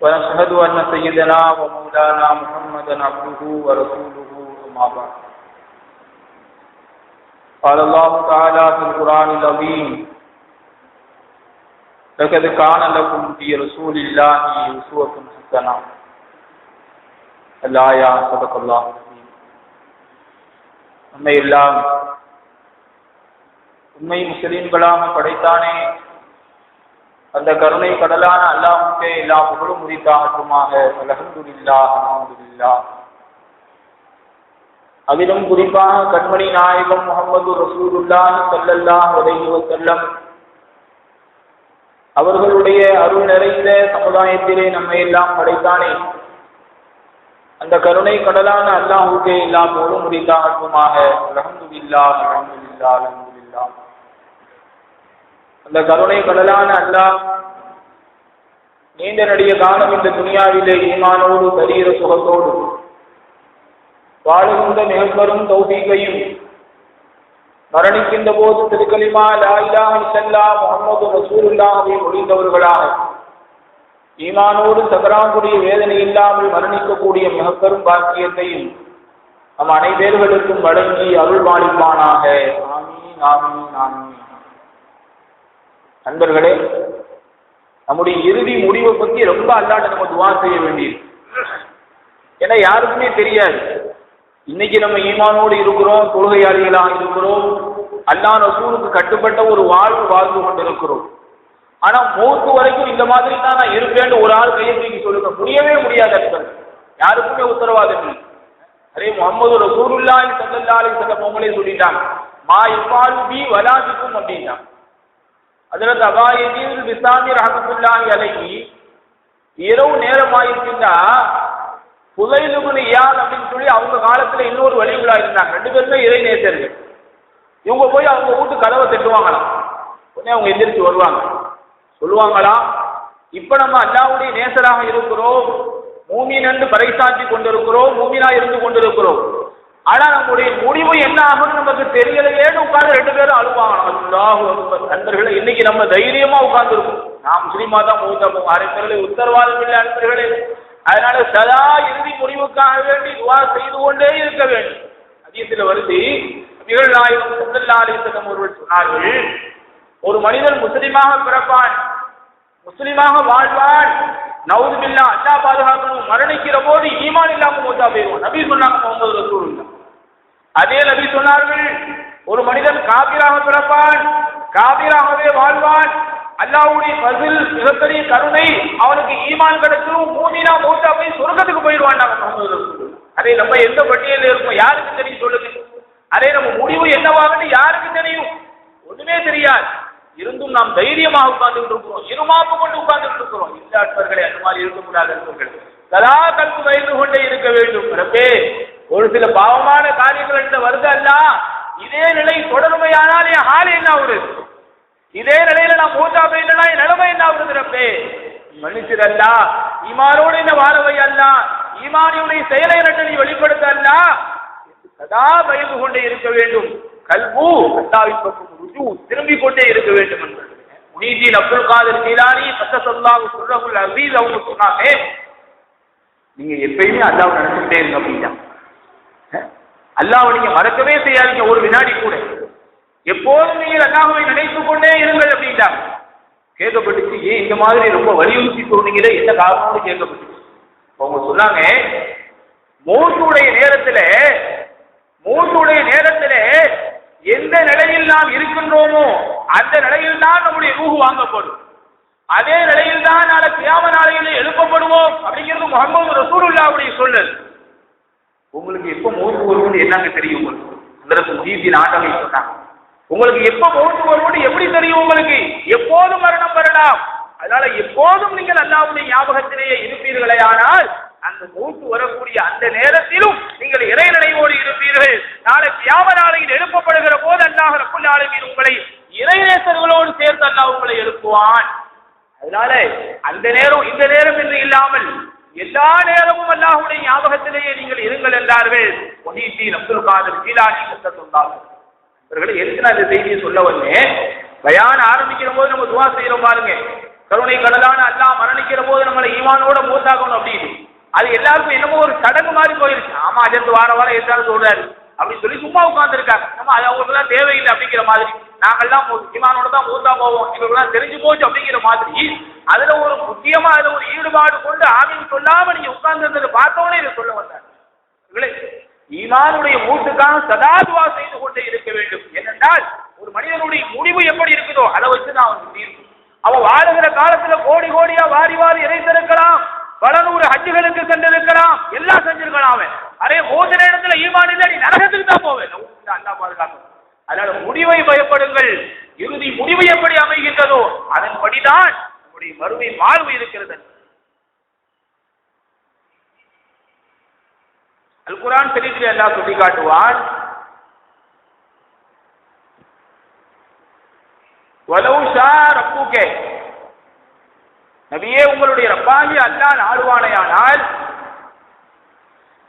ونشهد أن سيدنا ومولانا محمدا عبده ورسوله أما بعد. قال الله تعالى في القرآن العظيم لقد كان لكم في رسول الله أسوة حسنة. اللہ یا صدق اللہ ہمیں اللہ میں مسلم بڑا میں پڑھتا نے அந்த கருணை கடலான அல்லாஹுக்கே எல்லா புகழும் முடித்தாகட்டுமாக அலகந்துல்லா அலமதுல்லா அதிலும் குறிப்பாக கண்மணி நாயகம் முகமது ரசூலுல்லாஹ் சல்லல்லாஹ் அலைஹி செல்லம் அவர்களுடைய அருள் நிறைந்த சமுதாயத்திலே நம்மை எல்லாம் படைத்தானே. அந்த கருணை கடலான அல்லாஹுக்கே எல்லா புகழும் முடித்தாகட்டுமாக அலகந்துல்லா அலமதுல்லா அலமதுல்லா அந்த கருணை கடலான அல்லாஹ் நீண்ட நடிக காலம் இந்த துனியாவிலே ஈமானோடு சரீர சுகத்தோடு வாழுகின்ற மிகப்பெரும் தௌபீகையும் மரணிக்கின்ற போது திருக்கலிமா லாயிலா இசல்லா முகமது ரசூலுல்லாவை முடிந்தவர்களாக ஈமானோடு சகராங்குடிய வேதனை இல்லாமல் மரணிக்கக்கூடிய மிகப்பெரும் பாக்கியத்தையும் நம் அனைவர்களுக்கும் வழங்கி அருள் பாலிப்பானாக ஆமீன் ஆமீன் ஆமீன். நண்பர்களே நம்முடைய இறுதி முடிவை பத்தி ரொம்ப அல்லாட்ட நம்ம துவா செய்ய வேண்டியது. ஏன்னா யாருக்குமே தெரியாது. இன்னைக்கு நம்ம ஈமானோடு இருக்கிறோம் தொழுகையாளிகளாக இருக்கிறோம் அல்லா ரசூலுக்கு கட்டுப்பட்ட ஒரு வாழ்வு வாழ்ந்து கொண்டிருக்கிறோம் ஆனா மூத்து வரைக்கும் இந்த மாதிரி தான் நான் இருப்பேன்னு ஒரு ஆள் கையை தூக்கி சொல்லுங்க. முடியவே முடியாத யாருக்குமே உத்தரவாதம் இல்லை அரே முகமது ரசூலுல்லாஹி ஸல்லல்லாஹு அலைஹி அவங்களே சொல்லிட்டாங்க மா இஃபாலு பி வலாதிக்கும் அப்படின்னா அதில் அபாயதீர் விசாமி ரஹமத்துல்லாஹி அலைஹி இரவு நேரம் ஆயிருச்சுன்னா புதைலுகுனு யார் அப்படின்னு சொல்லி அவங்க காலத்துல இன்னொரு வழிகளா இருந்தாங்க. ரெண்டு பேருமே இறை நேசர்கள். இவங்க போய் அவங்க வீட்டு கதவை தட்டுவாங்களாம். உடனே அவங்க எந்திரிச்சு வருவாங்க. சொல்லுவாங்களாம் இப்ப நம்ம அல்லாவுடைய நேசராக இருக்கிறோம் மூமின் என்று பறைசாற்றி கொண்டிருக்கிறோம் மூமினா இருந்து கொண்டிருக்கிறோம். ஆனா நம்முடைய முடிவு என்ன ஆகும்னு நமக்கு தெரியலையேன்னு உட்கார்ந்து ரெண்டு பேரும் அழுவாங்க. நண்பர்களை இன்னைக்கு நம்ம தைரியமா உட்கார்ந்து இருக்கோம் நான் முஸ்லீமா தான் மூத்தப்போம் அரைப்பர்களே உத்தரவாதம் இல்லை அன்பர்களே அதனால சதா இறுதி முடிவுக்காக வேண்டி துவா செய்து கொண்டே இருக்க வேண்டும். அதிகத்தில் வருதி நிகழ்நாயகம் சந்தல்லா அலிசல்லம் ஒருவர் சொன்னார்கள் ஒரு மனிதன் முஸ்லீமாக பிறப்பான் முஸ்லீமாக வாழ்வான் நவுது பில்லா அல்லா பாதுகாக்கணும் மரணிக்கிற போது ஈமான் இல்லாம மூத்தா போயிடுவான். நபி சொன்னாங்க முகமது ரசூலுல்லா அதே நபி சொன்னார்கள் ஒரு மனிதன் காபிராக பிறப்பான் காபிராகவே வாழ்வான். அல்லாவுடைய பதில் மிகப்பெரிய கருணை அவனுக்கு ஈமான் கிடைச்சிடும் மூமினா மூத்தா போய் சொர்க்கத்துக்கு போயிடுவான் நாங்க முகமது. அதே நம்ம எந்த பட்டியலில் இருக்கோம் யாருக்கு தெரியும் சொல்லுங்க. அதே நம்ம முடிவு என்னவாகன்னு யாருக்கு தெரியும்? ஒண்ணுமே தெரியாது. இருந்தும் நாம் தைரியமாக உட்கார்ந்துட்டு இருக்கிறோம் இருமாப்பு கொண்டு உட்கார்ந்துட்டு இருக்கிறோம். இல்லாதவர்களே அந்த மாதிரி இருக்கக்கூடாது நண்பர்கள் கதா கல்வி வைத்து கொண்டே இருக்க வேண்டும். பிறப்பே ஒரு சில பாவமான காரியங்கள் இந்த வருது அல்ல இதே நிலை தொடர்மையானால் என் ஹால் என்ன ஆகுது? இதே நிலையில நான் மூத்தா போயிட்டா என் நிலைமை என்ன ஆகுது ரப்பே? மன்னிச்சிடல்ல. ஈமானோடு என்ன வாழவை அல்ல. ஈமானியுடைய செயலை இரண்டு நீ வெளிப்படுத்த அல்ல சதா பயந்து கொண்டே இருக்க வேண்டும். கல்பு அல்லாவின் பக்கம் ருஜு திரும்பிக் கொண்டே இருக்க வேண்டும் என்பது முனீதீன் அப்துல் காதர் ஜீலானி பத்தசல்லாஹு சுர்ரகுல் அசீஸ் அவங்க சொன்னாங்க. நீங்க எப்பயுமே அல்லாவை நினைச்சுக்கிட்டே இருங்க அப்படின்னா. அல்லாவை நீங்க மறக்கவே செய்யாதீங்க ஒரு வினாடி கூட. எப்போதும் நீங்கள் அல்லாஹுவை நினைத்து கொண்டே இருங்கள் அப்படின்ட்டாங்க கேட்கப்பட்டுச்சு ஏன் இந்த மாதிரி ரொம்ப வலியுறுத்தி சொன்னீங்களே என்ன காரணம்னு கேட்கப்பட்டுச்சு. அவங்க சொன்னாங்க மூத்துடைய நேரத்துல மூத்துடைய நேரத்துல எந்த நிலையில் நாம் இருக்கின்றோமோ அந்த நிலையில் தான் நம்முடைய ரூஹு வாங்கப்படும். அதே நிலையில் தான் நாளை கியாம நாளையில எழுப்பப்படுவோம். அப்படிங்கிறது முகமது ரசூலுல்லாவுடைய சொல்லல். உங்களுக்கு எப்ப மௌத்து வரும்னு என்னங்க தெரியும் உங்களுக்கு? அதற்கு முஹீத்தின் சொன்னாங்க உங்களுக்கு எப்ப மௌத்து வரும்னு எப்படி தெரியும் உங்களுக்கு? எப்போதும் மரணம் வரலாம். அதனால எப்போதும் நீங்கள் அல்லாவுடைய ஞாபகத்திலேயே இருப்பீர்களே ஆனால் அந்த மூட்டு வரக்கூடிய அந்த நேரத்திலும் நீங்கள் இறை நினைவோடு இருப்பீர்கள். நாளை கியாம நாளையில் எழுப்பப்படுகிற போது அல்லாஹ் ரப்புல் ஆலமீன் உங்களை இறைநேசர்களோடு சேர்த்து அல்லாஹ் உங்களை எழுப்புவான். அதனால அந்த நேரம் இந்த நேரம் என்று இல்லாமல் எல்லா நேரமும் அல்லாஹுடைய ஞாபகத்திலேயே நீங்கள் இருங்கள் என்றார்கள். ஒஹீசி அப்துல் காதர் ஜீலானி முத்தத்துள்ளார்கள் இவர்களை எதுக்கு நான் இந்த செய்தியை சொல்ல வந்தேன்? பயான் ஆரம்பிக்கிற போது நம்ம துவா செய்யறோம் பாருங்க. கருணை கடலான அல்லாஹ் மரணிக்கிற போது நம்மளை ஈமானோட மூத்தாகணும் அப்படின்னு. அது எல்லாருக்கும் என்னமோ ஒரு சடங்கு மாதிரி போயிருச்சு. ஆமா அஜந்து வார வாரம் ஏதாவது சொல்றாரு. அப்படின்னு சொல்லி சும்மா உட்கார்ந்துருக்காங்க. நம்ம அது அவங்களுக்குலாம் தேவையில்லை அப்படிங்கிற மாதிரி. நாங்கெல்லாம் மூ- ஈமானோட தான் மூத்தா போவோம். இவர்கள்லாம் தெரிஞ்சு போச்சு அப்படிங்கிற மாதிரி. அதுல ஒரு முக்கியமா அதுல ஒரு ஈடுபாடு கொண்டு ஆமீன் சொல்லாம நீங்க உட்கார்ந்து பார்த்தோன்னே இதை சொல்ல வந்தார். ஈமானுடைய மூட்டுக்காக சதா துவா செய்து கொண்டே இருக்க வேண்டும். ஏனென்றால் ஒரு மனிதனுடைய முடிவு எப்படி இருக்குதோ அதை வச்சு தான் அவன் தீர்ப்பு அவன் வாழுகிற காலத்துல கோடி கோடியா வாரி வாரி இறைத்திருக்கலாம் பல நூறு ஹஜ்ஜுகளுக்கு சென்றிருக்கலாம். எல்லாம் செஞ்சிருக்கலாம் அவன். அரே போத இடத்துல ஈமான் இல்லை நீ நரகத்துக்கு தான் போவேன். அல்லா பாதுகாக்கணும் அதனால முடிவை பயப்படுங்கள். இறுதி முடிவு எப்படி அமைகின்றதோ அதன்படிதான் நம்முடைய மறுமை வாழ்வு இருக்கிறது அல் குரான் ஷரீஃபில் அல்லாஹ் சொல்லி காட்டுவான் நபியே உங்களுடைய ரப்பாகி அல்லா நாடுவானையானால்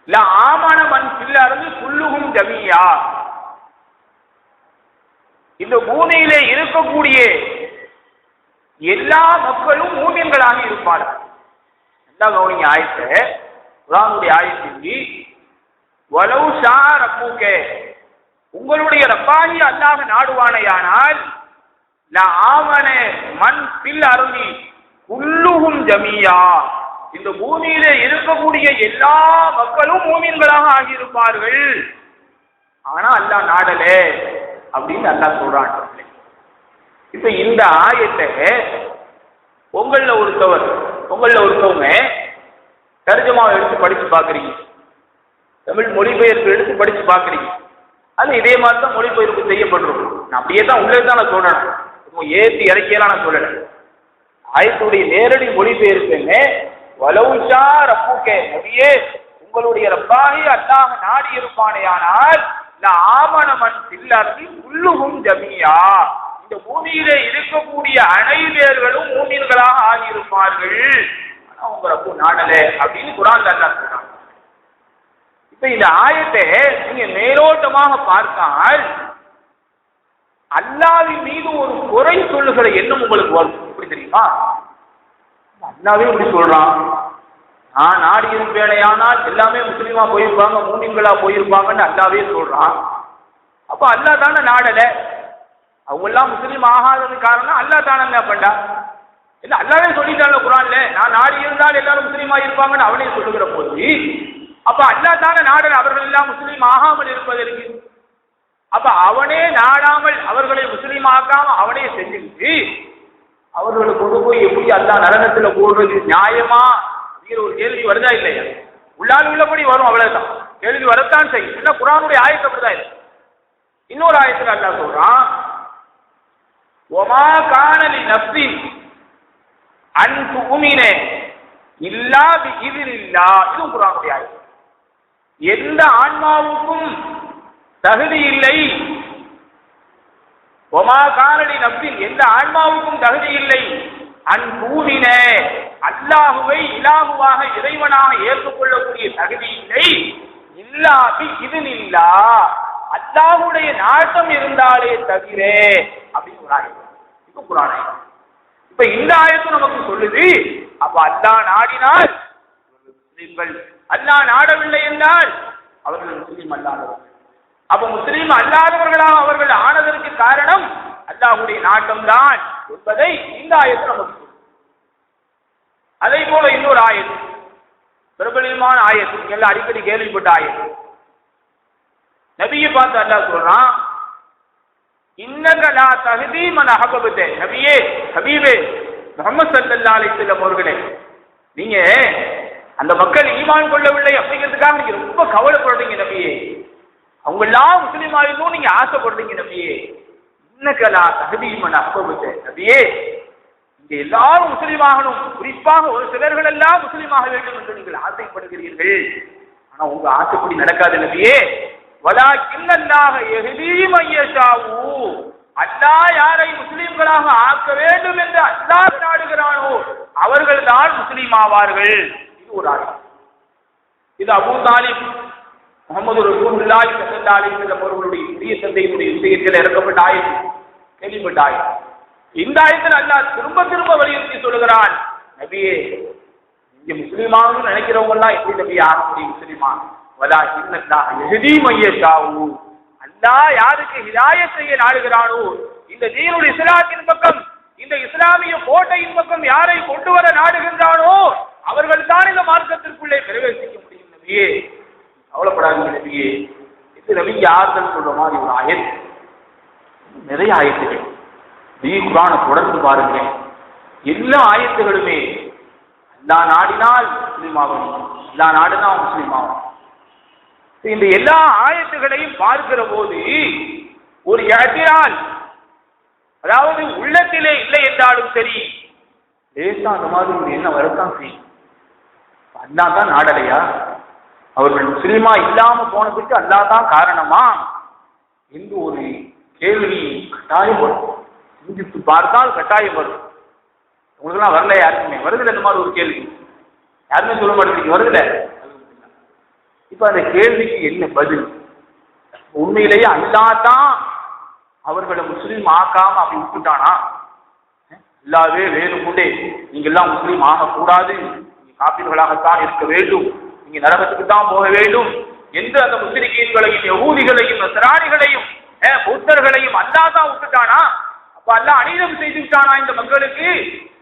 இல்ல ஆமான மண் பில்லருந்து சொல்லுகும் ஜமியா. இந்த பூமியிலே இருக்கக்கூடிய எல்லா மக்களும் மூமியன்களாக இருப்பார்கள். நல்லா கவனிங்க ஆயத்தை. குரானுடைய ஆயத்திற்கு வலவு ஷா ரப்புகே. உங்களுடைய ரப்பாகி அல்லாஹ நாடுவானையானால் நான் ஆமன மண் பில் அருந்தி குல்லுகும் ஜமியா. இந்த பூமியில இருக்கக்கூடிய எல்லா மக்களும் மூமின்களாக ஆகியிருப்பார்கள். ஆனா அல்லாஹ் நாடலே. அப்படின்னு அல்லாஹ் சொல்றான் இப்ப இந்த ஆயத்தை உங்கள ஒருத்தவர் உங்கள ஒருத்தவங்க தர்ஜமாவை எடுத்து படிச்சு பாக்குறீங்க தமிழ் மொழிபெயர்ப்பு எடுத்து படிச்சு பாக்குறீங்க அது இதே மாதிரி தான் மொழிபெயர்ப்பு செய்யப்பட்டிருக்கும். நான் அப்படியே தான் உள்ளே தான் நான் சொல்றேன் ஏற்றி இறக்கியெல்லாம் நான் சொல்லல. ஆயத்துடைய நேரடி மொழிபெயர்ப்புன்னு வலவுஷா ரப்புக்கே நபியே உங்களுடைய ரப்பாகி அல்லாஹ் நாடி இருப்பானே ஆனால் ஆமணமன் சில்லறி உள்ளுகும் ஜமியா. இந்த பூமியிலே இருக்கக்கூடிய அணைவேர்களும் மூமியர்களாக ஆகியிருப்பார்கள். ஆனா உங்க ரப்பு நாடலே அப்படின்னு குரான் அல்லாஹ் சொல்றாங்க இப்ப இந்த ஆயத்தை நீங்க மேலோட்டமாக பார்த்தால் அல்லாவின் மீது ஒரு குறை சொல்லுகிற எண்ணம் உங்களுக்கு வரும். இப்படி தெரியுமா? அல்லாவே இப்படி சொல்றான். நான் நாடி இருப்பேனையானால் எல்லாமே முஸ்லீமா போயிருப்பாங்க மூமிங்களா போயிருப்பாங்கன்னு அல்லாவே சொல்றான். அப்போ அல்லா தானே நாடல? அவங்க எல்லாம் முஸ்லீம் ஆகாதது காரணம் அல்லா தானே என்ன பண்ணா? இல்ல அல்லாவே சொல்லிட்டான்ல குரான்ல நான் நாடி இருந்தால் எல்லாரும் முஸ்லீமா இருப்பாங்கன்னு அவனே சொல்லுகிற போது அப்ப அல்லா தானே நாடல் அவர்கள் எல்லாம் முஸ்லீம் ஆகாமல் இருப்பதற்கு. அப்ப அவனே நாடாமல் அவர்களை முஸ்லீம் ஆக்காம அவனே செஞ்சுக்கிட்டு அவர்களை கொண்டு போய் எப்படி அல்லா நரகத்துல போடுறது நியாயமா? அப்படிங்கிற ஒரு கேள்வி வருதா இல்லையா? உள்ளால் உள்ளபடி வரும் அவ்வளவுதான். கேள்வி வரத்தான் செய்யும். என்ன குரானுடைய ஆயத்தை அப்படிதான் இல்லை இன்னொரு ஆயத்தில் அல்லா சொல்றான் ஒமா காணலி நப்சி அன்பு உமினே இல்லா இதில் இல்லா இதுவும் குரானுடைய ஆயத்து. எந்த ஆன்மாவுக்கும் தகுதி இல்லை. ஒமா காணலி நப்பின் எந்த ஆன்மாவுக்கும் தகுதி இல்லை. அன்பூவின அல்லாஹுவை இலாகுவாக இறைவனாக ஏற்றுக்கொள்ளக்கூடிய தகுதி இல்லை. இல்லாது இது இல்லா அல்லாஹுடைய நாட்டம் இருந்தாலே தவிர அப்படின்னு ஒரு ஆயுதம் இப்ப குரான் இப்ப இந்த ஆயத்தும் நமக்கு சொல்லுது அப்ப அல்லா நாடினால் முஸ்லிம்கள். அல்லாஹ் நாடவில்லை என்றால் அவர்கள் முஸ்லீம் அல்லாதவர்கள். அப்ப முஸ்லீம் அல்லாதவர்களாக அவர்கள் ஆனதற்கு காரணம் அல்லாஹுடைய நாட்டம் தான் என்பதை இந்த ஆயத்து நமக்கு அதே போல இன்னொரு ஆயத்து. பிரபலமான ஆயத்து. எல்லாம் அடிக்கடி கேள்விப்பட்ட ஆயத்து. நபியை பார்த்து அல்லா சொல்றான் இன்னகலா தகுதி மன அகபபத்தை நபியே ஹபீபே முகமது சல்லல்லா அலிஸ்லம் அவர்களே நீங்க அந்த மக்கள் ஈமான் கொள்ளவில்லை அப்படிங்கிறதுக்காக நீங்க ரொம்ப கவலைப்படுறீங்க நபியே. அவங்க எல்லாம் முஸ்லீம் ஆயிருந்தும் நீங்க ஆசைப்படுறீங்க நபியே. இன்னக்கலா தகுதி மன நபியே இங்க எல்லாரும் முஸ்லீம் ஆகணும் குறிப்பாக ஒரு சிலர்கள் எல்லாம் முஸ்லீம் ஆக வேண்டும் என்று நீங்கள் ஆசைப்படுகிறீர்கள். ஆனா உங்க ஆசைப்படி நடக்காது நபியே. வலா கிண்ணல்லாக எஹ்தீம் ஐயஷாவு அல்லா யாரை முஸ்லீம்களாக ஆக்க வேண்டும் என்று அல்லாஹ் நாடுகிறானோ அவர்கள் தான் முஸ்லீம் ஆவார்கள். இது ஒரு ஆசை இது அபு தாலிப் முகமது ரசூலுல்லாஹி ஸல்லல்லாஹு பொருளுடைய புதிய அவர்களுடைய விஷயத்தில் இறக்கப்பட்ட ஆயுதம் கேள்விப்பட்ட ஆயுதம் இந்த ஆயத்தில் அல்லாஹ் திரும்ப திரும்ப வலியுறுத்தி சொல்லுகிறான் நபியே இங்க முஸ்லீமான்னு நினைக்கிறவங்க எல்லாம் எப்படி நபி ஆக முடியும் முஸ்லீமா வலா சின்னத்தா எகுதி மையத்தாவு அல்லா யாருக்கு ஹிதாய செய்ய நாடுகிறானோ இந்த தீனுல் இஸ்லாத்தின் பக்கம் இந்த இஸ்லாமிய கோட்டையின் பக்கம் யாரை கொண்டு வர நாடுகின்றானோ அவர்கள் தான் இந்த மார்க்கத்திற்குள்ளே பிரவேசிக்க முடியும் நபியே. கவலைப்படாதீங்க நபியே. ரவி நபிக்கு சொல்ற மாதிரி ஒரு ஆயத். நிறைய ஆயத்துகள். நீ குரானை தொடர்ந்து பாருங்க எல்லா ஆயத்துகளுமே எல்லா நாடினால் முஸ்லீமாகும். எல்லா நாடுனா முஸ்லீமாகும். இந்த எல்லா ஆயத்துகளையும் பார்க்கிற போது ஒரு இடத்தினால் அதாவது உள்ளத்திலே இல்லை என்றாலும் சரி லேசா அந்த மாதிரி ஒரு எண்ணம் வரத்தான் செய்யும். அண்ணா தான் நாடலையா? அவர்கள் முஸ்லீமா இல்லாம போனதுக்கு அல்லாதான் காரணமா? என்று ஒரு கேள்வி கட்டாயம் வரும். சிந்தித்து பார்த்தால் கட்டாயம் வரும். உங்களுக்கெல்லாம் வரல யாருக்குமே? வருதுல இந்த மாதிரி ஒரு கேள்வி. யாருமே சொல்ல மாட்டேங்க வருதுல? இப்ப அந்த கேள்விக்கு என்ன பதில்? உண்மையிலேயே அல்லாதான் அவர்களை முஸ்லீம் ஆக்காம அப்படி விட்டுட்டானா? அல்லாவே வேணும் கொண்டே நீங்க எல்லாம் முஸ்லீம் ஆகக்கூடாது. நீங்க காப்பீர்களாகத்தான் இருக்க வேண்டும். நீங்க நரகத்துக்கு தான் போக வேண்டும் என்று அந்த முஸ்லிம்களையும் யகூதிகளையும் நசராணிகளையும் புத்தர்களையும் அல்லா தான் விட்டுட்டானா? அப்ப அல்லாஹ் அநீதம் செய்து விட்டானா இந்த மக்களுக்கு?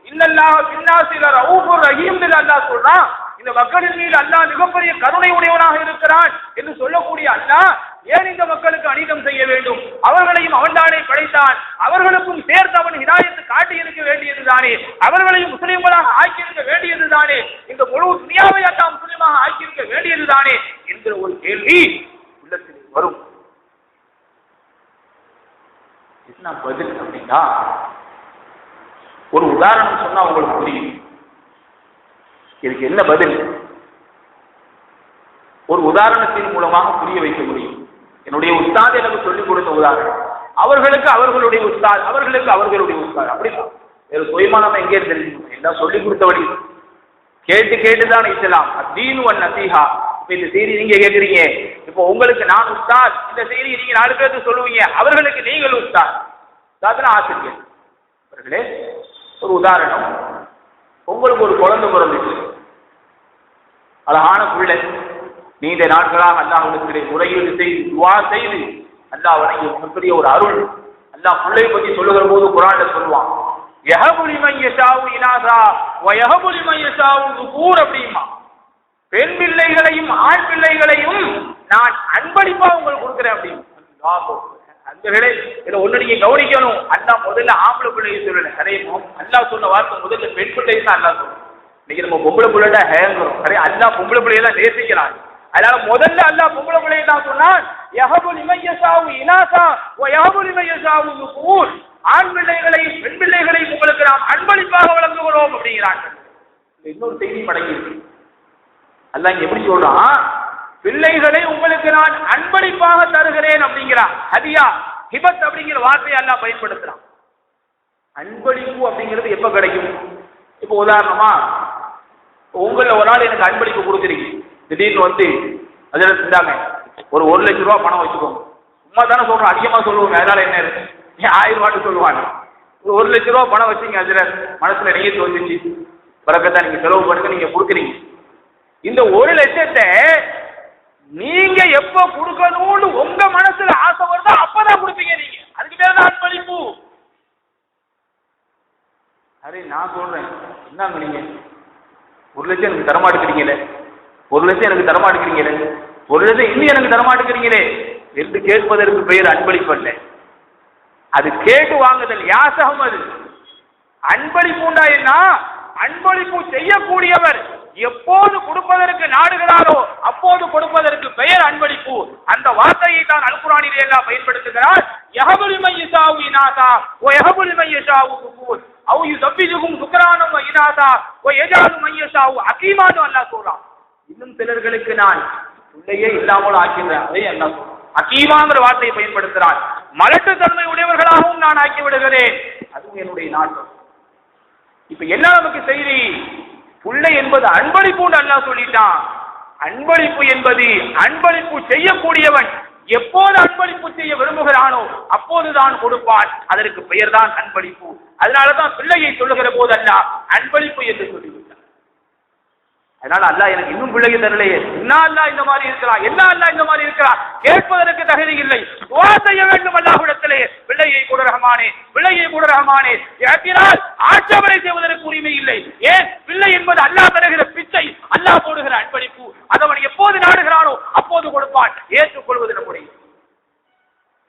இன்னல்லாஹ் பின்னாசில ரவுஃபுர் ரஹீம் அல்லா அல்லாஹ் சொல்றான். இந்த மக்களின் மீது அல்லாஹ் மிகப்பெரிய கருணை உடையவனாக இருக்கிறான் என்று சொல்லக்கூடிய அல்லாஹ் ஏன் இந்த மக்களுக்கு அநீதம் செய்ய வேண்டும்? அவர்களையும் அவன்தானே படைத்தான். அவர்களுக்கும் சேர்த்து அவன் இதாயத்து காட்டி இருக்க வேண்டியதுதானே அவர்களையும் முஸ்லிம்களாக ஆக்கியிருக்க வேண்டியதுதானே இந்த முழு துணியாவை அல்லாஹ் முஸ்லிமாக ஆக்கியிருக்க வேண்டியதுதானே என்கிற ஒரு கேள்வி உள்ளத்தில் வரும். என்ன பதில் அப்படின்னா ஒரு உதாரணம் சொன்னா உங்களுக்கு புரியும். இதுக்கு என்ன பதில்? ஒரு உதாரணத்தின் மூலமாக புரிய வைக்க முடியும். என்னுடைய உஸ்தாத் எனக்கு சொல்லிக் கொடுத்த உதாரணம். அவர்களுக்கு அவர்களுடைய உஸ்தாத் அவர்களுக்கு அவர்களுடைய உஸ்தாத். அப்படிதான் வேறு சுயமானம் எங்கே தெரிஞ்சுக்கணும் எல்லாம் சொல்லிக் கொடுத்த வழி? கேட்டு கேட்டுதான் இஸ்லாம். அத்தீனு வன் நசீஹா. இப்ப இந்த செய்தி நீங்க கேட்குறீங்க இப்போ உங்களுக்கு நான் உஸ்தாத். இந்த செய்தி நீங்க நாலு பேருக்கு சொல்லுவீங்க. அவர்களுக்கு நீங்கள் உஸ்தாத். உஸ்தாத்னா ஆசிரியர். அவர்களே ஒரு உதாரணம். உங்களுக்கு ஒரு குழந்தை பிறந்துச்சு. அழகான பிள்ளை. நீண்ட நாட்களாக அல்லாஹ்விடத்திலே முறையீடு செய்து துவா செய்து அல்லாஹ் வணங்கி மிகப்பெரிய ஒரு அருள். அல்லாஹ் பிள்ளையை பற்றி சொல்லுகிற போது குரான்ல சொல்லுவான் யஹபுலி மையசாவு இனாசா வயஹபுலி மையசாவு கூர் அப்படிமா. பெண் பிள்ளைகளையும் ஆண் பிள்ளைகளையும் நான் அன்பளிப்பா உங்களுக்கு கொடுக்குறேன் அப்படின்னு அன்பர்களே இதுல ஒண்ணு நீங்க கவனிக்கணும். அல்லா முதல்ல ஆம்பளை பிள்ளையை சொல்லல. அதே அல்லா சொன்ன வார்த்தை முதல்ல பெண் பிள்ளையை தான் அல்லா சொல்லணும் இன்னைக்கு நம்ம பொம்பளை பிள்ளைட ஹேங்குறோம் அதே அல்லா பொம்பளை பிள்ளையெல்லாம் தான் நேசிக்கிறான் அதனால முதல்ல அல்லா பொம்பளை பிள்ளையை தான் சொன்னான் யஹபு லிமையசாவு இனாசா ஓ யஹபு லிமையசாவு நுகூர் ஆண் பிள்ளைகளையும் பெண் பிள்ளைகளையும் உங்களுக்கு நாம் அன்பளிப்பாக வழங்குகிறோம் அப்படிங்கிறாங்க. இன்னொரு செய்தி படங்கிருக்கு அல்லாஹ் இங்க எப்படி சொல்றான்? பிள்ளைகளை உங்களுக்கு நான் அன்பளிப்பாக தருகிறேன் அப்படிங்கிறான். ஹதியா ஹிபத் அப்படிங்கிற வார்த்தையை எல்லாம் பயன்படுத்துறான். அன்பளிப்பு அப்படிங்கிறது எப்ப கிடைக்கும்? இப்போ உதாரணமா உங்கள ஒரு ஆள் எனக்கு அன்பளிப்பு கொடுக்குறீங்க. திடீர்னு வந்து அதில் இருந்தாங்க. ஒரு ஒரு லட்ச ரூபா பணம் வச்சுக்கோங்க. சும்மா தானே சொல்றோம் அதிகமாக சொல்லுவோங்க அதனால என்ன இருக்கு? ஏன் ஆயிரம் ரூபாட்டு சொல்லுவாங்க. ஒரு ஒரு லட்ச ரூபா பணம் வச்சீங்க அதில் மனசுல நெய்யத்து வந்துச்சு பிறக்கத்தான் நீங்க செலவு பண்ணுங்க நீங்க கொடுக்குறீங்க. இந்த ஒரு லட்சத்தை நீங்க எப்ப கொடுக்கணும்னு உங்க மனசுல ஆசை வருதோ அப்பதான் கொடுப்பீங்க நீங்க. அதுக்கு பேர் தான் அன்பளிப்பு. அரே நான் சொல்றேன். என்னங்க நீங்க? ஒரு லட்சம் எனக்கு தரமாட்டுக்கிறீங்களே ஒரு லட்சம் எனக்கு தரமாட்டுக்கிறீங்களே ஒரு லட்சம் இன்னும் எனக்கு தரமாட்டுக்கிறீங்களே என்று கேட்பதற்கு பெயர் அன்பளிப்பு அல்ல அது கேட்டு வாங்குதல் யாசகம் அது அன்பளிப்பு உண்டா என்ன? அன்பளிப்பு செய்யக்கூடியவர் எப்போது கொடுப்பதற்கு நாடுகிறாரோ அப்போது கொடுப்பதற்கு பெயர் அன்பளிப்பு. அந்த வார்த்தையை தான் அல்குரானிலே எல்லாம் பயன்படுத்துகிறார். யஹபுல் மையசாவு இனாசா ஓ யஹபுல் மையசாவு துகூர் அவ் யுதப்பிஜுகும் சுக்கரானம் இராதா ஓ எஜாலு மையசாவு அகீமான்னு அல்லாஹ் சொல்றான். இன்னும் சிலர்களுக்கு நான் பிள்ளையே இல்லாமல் ஆக்கின்றேன் அதே அல்லா சொல்றான். அகீமாங்கிற வார்த்தையை பயன்படுத்துறான் மலட்டு தன்மை உடையவர்களாகவும் நான் ஆக்கி விடுகிறேன் அதுவும் என்னுடைய நாட்டம். இப்ப என்ன நமக்கு செய்தி? புள்ளை என்பது அன்பளிப்புன்னு அல்லாஹ் சொல்லிட்டான். அன்பளிப்பு என்பது அன்பளிப்பு செய்யக்கூடியவன் எப்போது அன்பளிப்பு செய்ய விரும்புகிறானோ அப்போதுதான் கொடுப்பான். அதற்கு பெயர்தான் அன்பளிப்பு. அதனாலதான் பிள்ளையை சொல்லுகிற போது அல்ல அன்பளிப்பு என்று சொல்லிவிட்டான் அதனால அல்லாஹ் எனக்கு இன்னும் பிள்ளையை தரலையே. என்ன அல்லாஹ் இந்த மாதிரி இருக்கிறான் என்ன அல்லாஹ் இந்த மாதிரி இருக்கிறான் கேட்பதற்கு தகுதி இல்லை. துவா செய்ய வேண்டும் அல்லாஹுடத்திலே பிள்ளையை கூட ரஹமானே பிள்ளையை கூட ரஹமானே. ஏற்றினால் ஆட்சேபனை செய்வதற்கு உரிமை இல்லை. ஏன்? பிள்ளை என்பது அல்லாஹ் தருகிற பிச்சை. அல்லாஹ் போடுகிற அன்பளிப்பு அதவன் அவன் எப்போது நாடுகிறானோ அப்போது கொடுப்பான். ஏற்றுக்கொள்வது நம்முடைய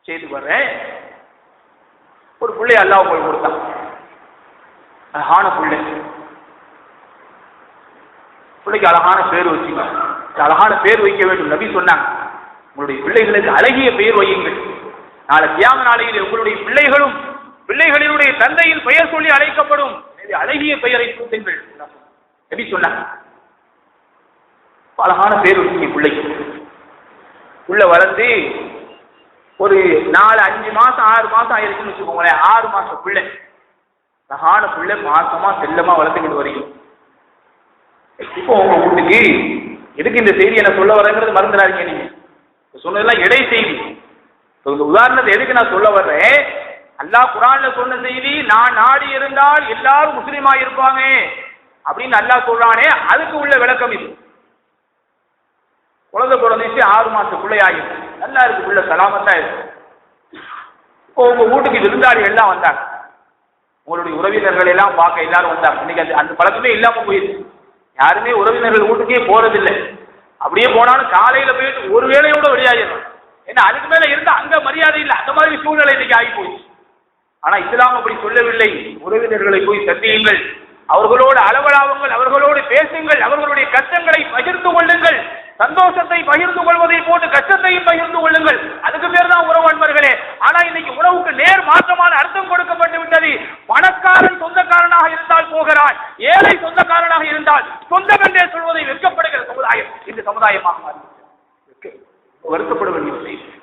செய்து வர்றேன் ஒரு பிள்ளை அல்லாஹ் போய் கொடுத்தான். அழகான பிள்ளை. பிள்ளைக்கு அழகான பேர் வச்சுங்க அழகான பேர் வைக்க வேண்டும். நபி சொன்னாங்க. உங்களுடைய பிள்ளைகளுக்கு அழகிய பெயர் வையுங்கள். நாளை தியாக நாளையில் உங்களுடைய பிள்ளைகளும் பிள்ளைகளினுடைய தந்தையின் பெயர் சொல்லி அழைக்கப்படும். அழகிய பெயரை சூட்டுங்கள் நபி சொன்னாங்க. அழகான பேர் வச்சுங்க பிள்ளைக்கு. உள்ள வளர்ந்து ஒரு நாலு அஞ்சு மாசம் ஆறு மாசம் ஆயிருக்குன்னு வச்சுக்கோங்களேன். ஆறு மாசம் பிள்ளை. அழகான பிள்ளை மாசமா செல்லமா வளர்த்துக்கிட்டு வரீங்க இப்போ உங்க வீட்டுக்கு எதுக்கு இந்த செய்தி என்ன சொல்ல வரேங்கிறது மறந்துடாதீங்க நீங்க. சொன்னதெல்லாம் இடை செய்தி. உதாரணத்தை எதுக்கு நான் சொல்ல வர்றேன்? அல்லாஹ் குரான்ல சொன்ன செய்தி நான் நாடி இருந்தால் எல்லாரும் முஸ்லீமா இருப்பாங்க அப்படின்னு அல்லாஹ் சொல்றானே அதுக்கு உள்ள விளக்கம் இது. குழந்தை பிறந்துச்சு ஆறு மாசத்துக்குள்ளே பிள்ளையாகிடும் நல்லா இருக்கு உள்ள சலாமத்தா இருக்கு. இப்போ உங்க வீட்டுக்கு விருந்தாளி எல்லாம் வந்தாங்க. உங்களுடைய உறவினர்கள் எல்லாம் பார்க்க எல்லாரும் வந்தாங்க. இன்னைக்கு அந்த அந்த பழக்கமே இல்லாம போயிடுச்சு. யாருமே உறவினர்கள் வீட்டுக்கே போறதில்லை. அப்படியே போனாலும் காலையில போயிட்டு ஒரு வேளையோட வெளியாகிடும் ஏன்னா அதுக்கு மேல இருந்தா அங்க மரியாதை இல்லை. அந்த மாதிரி சூழ்நிலை இன்னைக்கு ஆகி போயிடுச்சு ஆனா இஸ்லாம் அப்படி சொல்லவில்லை. உறவினர்களை போய் சந்தியுங்கள். அவர்களோடு அளவலாவுங்கள் அவர்களோடு பேசுங்கள் அவர்களுடைய கஷ்டங்களை பகிர்ந்து கொள்ளுங்கள். சந்தோஷத்தை பகிர்ந்து கொள்வதை போட்டு கஷ்டத்தையும் பகிர்ந்து கொள்ளுங்கள். அதுக்கு பேர் தான் உறவு அன்பர்களே. ஆனா இன்னைக்கு உறவுக்கு நேர் மாற்றமான அர்த்தம் கொடுக்கப்பட்டு விட்டது. பணக்காரன் சொந்தக்காரனாக இருந்தால் போகிறான். ஏழை சொந்த சொந்தமாக இருந்தால் சொந்தம் என்றே சொல்வதை வெட்கப்படுகிற சமுதாயம் இந்த சமுதாயமாக மாறி வருத்தப்பட வேண்டிய விஷயம்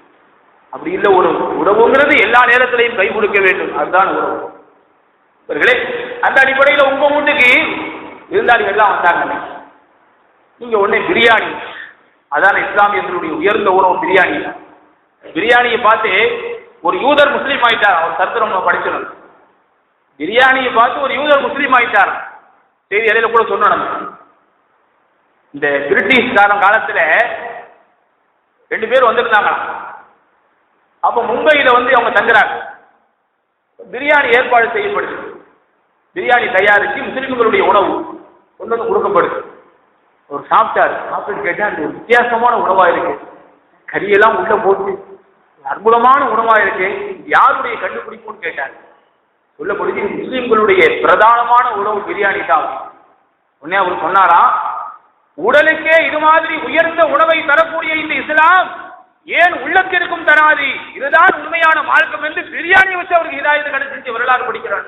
அப்படி இல்லை ஒரு உறவுங்கிறது எல்லா நேரத்திலையும் கை கொடுக்க வேண்டும். அதுதான் உறவு. இவர்களே அந்த அடிப்படையில் உங்க வீட்டுக்கு விருந்தாளிகள் எல்லாம் வந்தாங்க நீங்க உடனே பிரியாணி. அதான இஸ்லாமியர்களுடைய உயர்ந்த உணவு பிரியாணி. பிரியாணியை பார்த்து ஒரு யூதர் முஸ்லீம் ஆயிட்டார். அவர் சரித்திரம் நம்ம படிச்சிடணும் பிரியாணியை பார்த்து ஒரு யூதர் முஸ்லீம் ஆயிட்டார். செய்தி இடையில கூட சொன்னோம் நம்ம. இந்த பிரிட்டிஷ்காரன் காலத்துல ரெண்டு பேர் வந்திருந்தாங்களாம். அப்ப மும்பையில வந்து அவங்க தங்குறாங்க. பிரியாணி ஏற்பாடு செய்யப்படுது. பிரியாணி தயாரித்து முஸ்லிம்களுடைய உணவு கொண்டு வந்து கொடுக்கப்படுது. ஒரு சாப்பிட்டாரு. சாப்பிட்டு கேட்டா அது ஒரு வித்தியாசமான உணவா இருக்கு. கறியெல்லாம் உள்ள போட்டு அற்புதமான உணவா இருக்கு. யாருடைய கண்டுபிடிப்புன்னு கேட்டார். உள்ள பொழுது முஸ்லீம்களுடைய பிரதானமான உணவு பிரியாணி தான். உடனே அவர் சொன்னாரா உடலுக்கே இது மாதிரி உயர்ந்த உணவை தரக்கூடிய இந்த இஸ்லாம் ஏன் உள்ளத்திற்கும் தராது? இதுதான் உண்மையான மார்க்கம் என்று பிரியாணி வச்சு அவருக்கு இதாயத்தை கிடைச்சிச்சு வரலாறு படிக்கிறார்.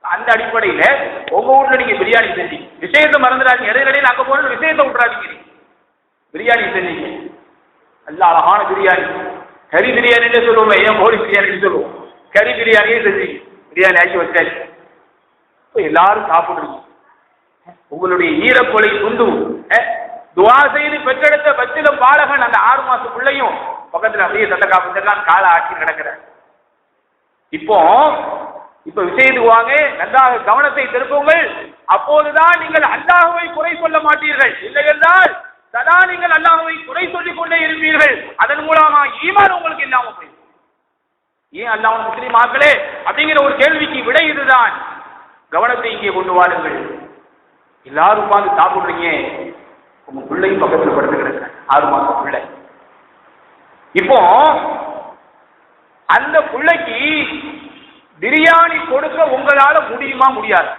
அந்த அடிப்படையில உங்க வீட்ல நீங்க பிரியாணி செஞ்சீங்க. விஷயத்தை மறந்துடாதீங்க. இடையிடையில அங்க போன விஷயத்தை விட்டுறாதீங்க. பிரியாணி செஞ்சீங்க. நல்ல அழகான பிரியாணி. கறி பிரியாணின்னு சொல்லுவோம் ஏன் கோழி பிரியாணின்னு சொல்லுவோம். கறி பிரியாணியே செஞ்சீங்க. பிரியாணி ஆக்கி வச்சாச்சு இப்போ எல்லாரும் சாப்பிடுறீங்க உங்களுடைய ஈரக்கொலை துண்டு துவா செய்து பெற்றெடுத்த பச்சிலம் பாலகன் அந்த ஆறு மாச பிள்ளையும் பக்கத்துல அப்படியே சட்டக்கா பஞ்செல்லாம் காலை ஆக்கி கிடக்குறார் இப்போ இப்ப விஷயத்துக்கு வாங்க நன்றாக கவனத்தை திருப்புங்கள். அப்போதுதான் நீங்கள் அல்லாஹுவை குறை சொல்ல மாட்டீர்கள். இல்லை என்றால் சதா நீங்கள் அல்லாஹுவை குறை சொல்லிக் கொண்டே இருப்பீர்கள். அதன் மூலமா ஈமான் உங்களுக்கு இல்லாம போய் ஏன் அல்லாஹ் முஸ்லீம் ஆக்களே? அப்படிங்கிற ஒரு கேள்விக்கு விடை இதுதான். கவனத்தை இங்கே கொண்டு வாருங்கள். எல்லாரும் உட்காந்து சாப்பிடுறீங்க. உங்க பிள்ளையும் பக்கத்தில் படுத்து கிடக்குறேன் ஆறு மாசம் பிள்ளை. இப்போ அந்த பிள்ளைக்கு பிரியாணி கொடுக்க உங்களால முடியுமா முடியாது?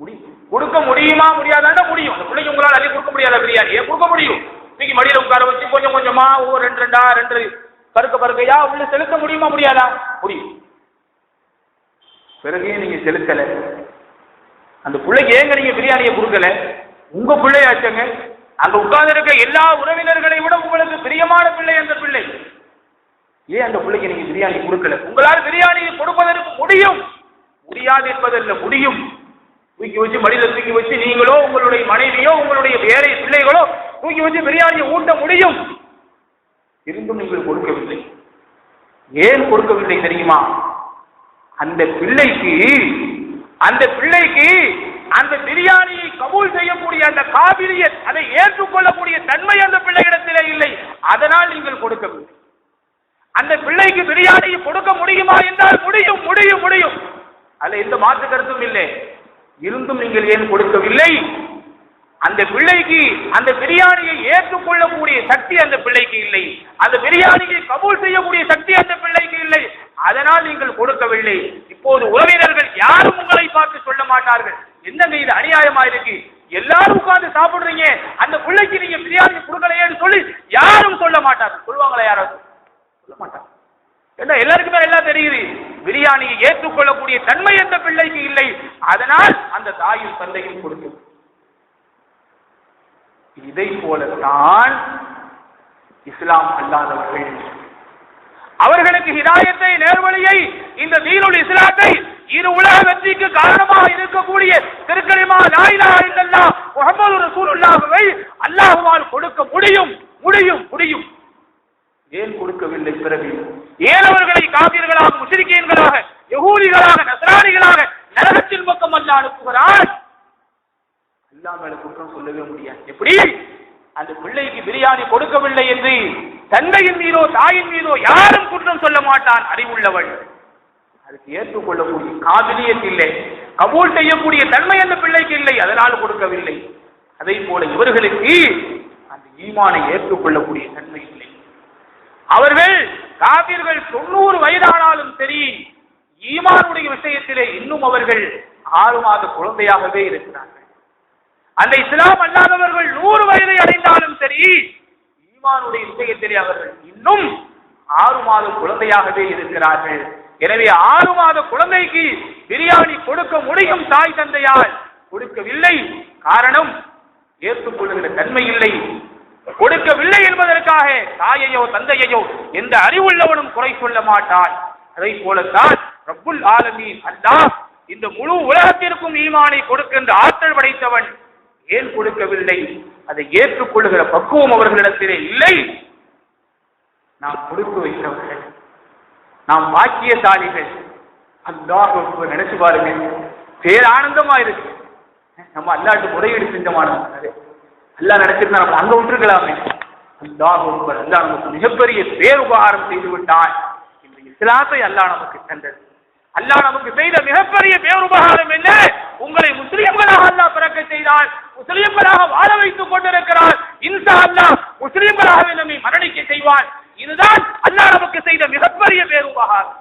முடியும் கொடுக்க முடியுமா முடியாதாண்டா முடியும். அந்த பிள்ளைக்கு உங்களால் அள்ளி கொடுக்க முடியாத பிரியாணியை? கொடுக்க முடியும். இன்னைக்கு மடியில் உட்கார வச்சு கொஞ்சம் கொஞ்சமா ஒவ்வொரு ரெண்டு ரெண்டா ரெண்டு பருக்க பருக்கையா? உள்ள செலுத்த முடியுமா முடியாதா? முடியும். பிறகே நீங்க செலுத்தல. அந்த பிள்ளைக்கு ஏங்க நீங்க பிரியாணியை கொடுக்கல? உங்க பிள்ளையாச்சங்க. அங்க உட்கார்ந்து இருக்க எல்லா உறவினர்களை விட உங்களுக்கு பிரியமான பிள்ளை அந்த பிள்ளை? ஏன் அந்த பிள்ளைக்கு நீங்க பிரியாணி கொடுக்கல? உங்களால் பிரியாணியை கொடுப்பதற்கு முடியும். முடியாது என்பதல்ல முடியும். தூக்கி வச்சு மடியில தூக்கி வச்சு நீங்களோ உங்களுடைய மனைவியோ உங்களுடைய வேற பிள்ளைகளோ தூக்கி வச்சு பிரியாணியை ஊட்ட முடியும். இருந்தும் நீங்கள் கொடுக்கவில்லை. ஏன் கொடுக்கவில்லை தெரியுமா? அந்த பிள்ளைக்கு அந்த பிள்ளைக்கு அந்த பிரியாணியை கபூல் செய்யக்கூடிய அந்த காபிலியத் அதை ஏற்றுக்கொள்ளக்கூடிய தன்மை அந்த பிள்ளையிடத்திலே இல்லை. அதனால் நீங்கள் கொடுக்கவில்லை. அந்த பிள்ளைக்கு பிரியாணியை கொடுக்க முடியுமா என்றால் முடியும் முடியும் முடியும். அதுல எந்த மாற்று கருத்தும் இல்லை. இருந்தும் நீங்கள் ஏன் கொடுக்கவில்லை? அந்த பிள்ளைக்கு அந்த பிரியாணியை ஏற்றுக்கொள்ளக்கூடிய சக்தி அந்த பிள்ளைக்கு இல்லை. அந்த பிரியாணியை கபூல் செய்யக்கூடிய சக்தி அந்த பிள்ளைக்கு இல்லை. அதனால் நீங்கள் கொடுக்கவில்லை. இப்போது உறவினர்கள் யாரும் உங்களை பார்த்து சொல்ல மாட்டார்கள். என்னங்க இது அநியாயமா இருக்கு? எல்லாரும் உட்கார்ந்து சாப்பிடுறீங்க. அந்த பிள்ளைக்கு நீங்க பிரியாணி கொடுக்கலையேன்னு சொல்லி யாரும் சொல்ல மாட்டார்கள். சொல்லுவாங்களா யாராவது? சொல்ல மாட்டாங்க. என்ன எல்லாருக்குமே எல்லாம் தெரியுது. பிரியாணியை ஏற்றுக்கொள்ளக்கூடிய தன்மை அந்த பிள்ளைக்கு இல்லை. அதனால் அந்த தாயும் தந்தையும் கொடுக்கும் இதை போலத்தான் இஸ்லாம் அல்லாதவர்கள். அவர்களுக்கு ஹிதாயத்தை நேர்வழியை இந்த தீனுல் இஸ்லாத்தை இரு உலக வெற்றிக்கு காரணமாக இருக்கக்கூடிய திருக்கலிமா லாயிலா இல்லல்லா முகமது ரசூலுல்லாஹுவை அல்லாஹுவால் கொடுக்க முடியும் முடியும் முடியும். ஏன் கொடுக்கவில்லை பிறகு? ஏன் அவர்களை காவியர்களாக முஸ்லிக்கீன்களாக யகூதிகளாக நசராணிகளாக நரகத்தின் பக்கம் அல்ல அனுப்புகிறார்? அல்லாஹ் மேல குற்றம் சொல்லவே முடியாது. எப்படி? அந்த பிள்ளைக்கு பிரியாணி கொடுக்கவில்லை என்று தந்தையின் மீதோ தாயின் மீதோ யாரும் குற்றம் சொல்ல மாட்டான். அறிவுள்ளவள். அதுக்கு ஏற்றுக்கொள்ளக்கூடிய காதலியம் இல்லை. கபூல் செய்யக்கூடிய தன்மை அந்த பிள்ளைக்கு இல்லை. அதனால் கொடுக்கவில்லை. அதை போல இவர்களுக்கு அந்த ஈமானை ஏற்றுக்கொள்ளக்கூடிய தன்மை இல்லை. அவர்கள் காவிர்கள் தொண்ணூறு வயதானாலும் சரி ஈமானுடைய விஷயத்திலே இன்னும் அவர்கள் ஆறு மாத குழந்தையாகவே இருக்கிறார்கள். அந்த இஸ்லாம் அல்லாதவர்கள் நூறு வயதை அடைந்தாலும் சரி ஈமானுடைய விஷயத்திலே அவர்கள் இன்னும் ஆறு மாத குழந்தையாகவே இருக்கிறார்கள். எனவே ஆறு மாத குழந்தைக்கு பிரியாணி கொடுக்க முடியும் தாய் தந்தையால்? கொடுக்கவில்லை. காரணம் ஏற்றுக்கொள்ளுகிற தன்மை இல்லை. கொடுக்கவில்லை என்பதற்காக தாயையோ தந்தையையோ எந்த அறிவுள்ளவனும் குறை சொல்ல மாட்டான். அதை போலத்தான் ரப்புல் ஆலமீன் அல்லாஹ் இந்த முழு உலகத்திற்கும் ஈமானை கொடுக்கின்ற ஆற்றல் படைத்தவன் ஏன் கொடுக்கவில்லை? அதை ஏற்றுக்கொள்ளுகிற பக்குவம் அவர்களிடத்திலே இல்லை. நாம் கொடுத்து வைத்தவர்கள் நாம் பாக்கியசாலிகள். அல்லாஹ் நினைச்சு பாருங்க பேரானந்தமா இருக்கு. நம்ம அல்லாட்டு முறையீடு செஞ்சமான அல்லா நினைச்சிருந்தா நம்ம அங்க விட்டுருக்கலாமே. அல்லாஹ் அல்லா நமக்கு மிகப்பெரிய பேர் உபகாரம் செய்து விட்டான் இந்த இஸ்லாத்தை அல்லா நமக்கு தந்தது. அல்லாஹ் நமக்கு செய்த மிகப்பெரிய பேருபகாரம் என்ன? உங்களை முஸ்லிம்களாக அல்லாஹ் பிறக்க செய்தால் முஸ்லிம்களாக வாழ வைத்துக் கொண்டிருக்கிறார். இன்சா அல்லாஹ் முஸ்லிம்களாகவே நம்மை மரணிக்க செய்வான் இதுதான் அல்லாஹ் நமக்கு செய்த மிகப்பெரிய பேருபகாரம்.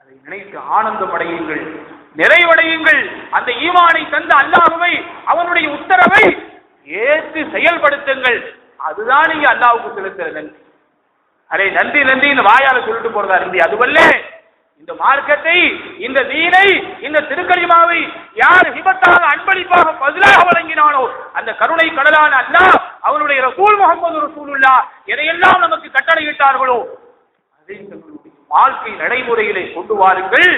அதை நினைத்து ஆனந்தம் அடையுங்கள் நிறைவடையுங்கள். அந்த ஈமானை தந்த அல்லாஹுவை அவனுடைய உத்தரவை ஏற்று செயல்படுத்துங்கள். அதுதான் நீங்க அல்லாவுக்கு செலுத்துற நன்றி. அரே நன்றி நன்றி இந்த வாயால சொல்லிட்டு போறதா நன்றி? அதுவல்ல. இந்த மார்க்கத்தை இந்த தீனை இந்த திருக்கலிமாவை யார் விபத்தாக அன்பளிப்பாக பதிலாக வழங்கினானோ அந்த கருணை கடலான அல்லாஹ் அவனுடைய ரசூல் முகமது ரசூலுல்லா எதையெல்லாம் நமக்கு கட்டளையிட்டார்களோ அதை வாழ்க்கை நடைமுறையிலே கொண்டு வாருங்கள்.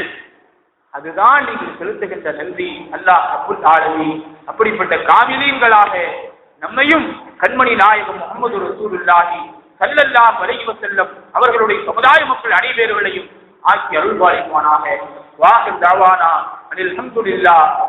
அதுதான் நீங்கள் செலுத்துகின்ற நன்றி. அல்லாஹ் அபுல் ஆலமி அப்படிப்பட்ட காமிலீன்களாக நம்மையும் கண்மணி நாயகம் முகமது ரசூலுல்லாஹி சல்லல்லா அலைஹி வஸல்லம் அவர்களுடைய சமுதாய மக்கள் அனைவர்களையும் آج کی عروج والی مانا ہے۔ واخر دعوانا الحمد للہ